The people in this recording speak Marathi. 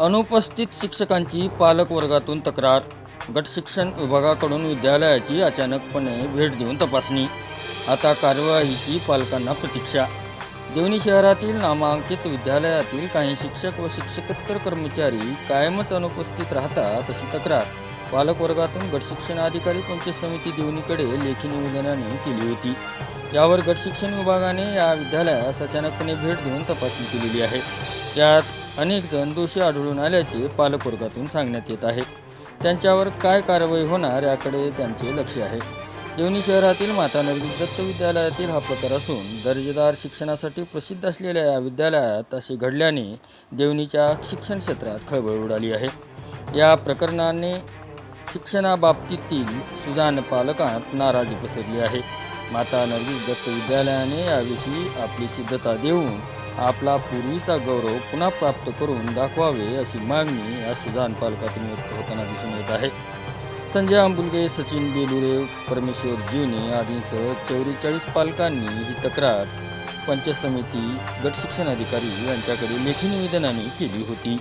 अनुपस्थित शिक्षकांची पालक वर्गातून तक्रार. गट शिक्षण विभागाकडून विद्यालयाची अचानकपणे भेट देऊन तपासणी. आता कार्यवाहीची पालकांना प्रतीक्षा. देवणी शहरातील नामांकित विद्यालयातील काही शिक्षक व शिक्षकोत्तर कर्मचारी कायमच अनुपस्थित राहतात अशी तक्रार. पालक वर्गातून गट शिक्षण अधिकारी पंचायत समिती देवणीकडे लेखी निवेदनाने केली होती. यावर गट शिक्षण विभागाने या विद्यालयास अचानकपणे भेट देऊन तपासणी केलेली आहे. यात अनेक जण दोषी आढळून आल्याचे पालकवर्गातून सांगण्यात येत आहे. त्यांच्यावर काय कारवाई होणार याकडे त्यांचे लक्ष आहे. देवणी शहरातील माता नरगिस दत्त विद्यालयातील हा प्रकार असून दर्जेदार शिक्षणासाठी प्रसिद्ध असलेल्या या विद्यालयात असे घडल्याने देवणीच्या शिक्षण क्षेत्रात खळबळ उडाली आहे. या प्रकरणाने शिक्षणाबाबतीतील सुजाण पालकांत नाराजी पसरली आहे. माता नरगिस दत्त विद्यालयाने याविषयी आपली सिद्धता देऊन आपला पूर्वीचा गौरव पुन्हा प्राप्त करून दाखवावे अशी मागणी या सुजान पालकातून व्यक्त होताना दिसून येत आहे. संजय आंबुलगे सचिन बेलुरे परमेश्वर जीवने आदींसह चौवेचाळीस पालकांनी ही तक्रार पंचायत समिती गट शिक्षण अधिकारी यांच्याकडे लेखी निवेदनाने केली होती.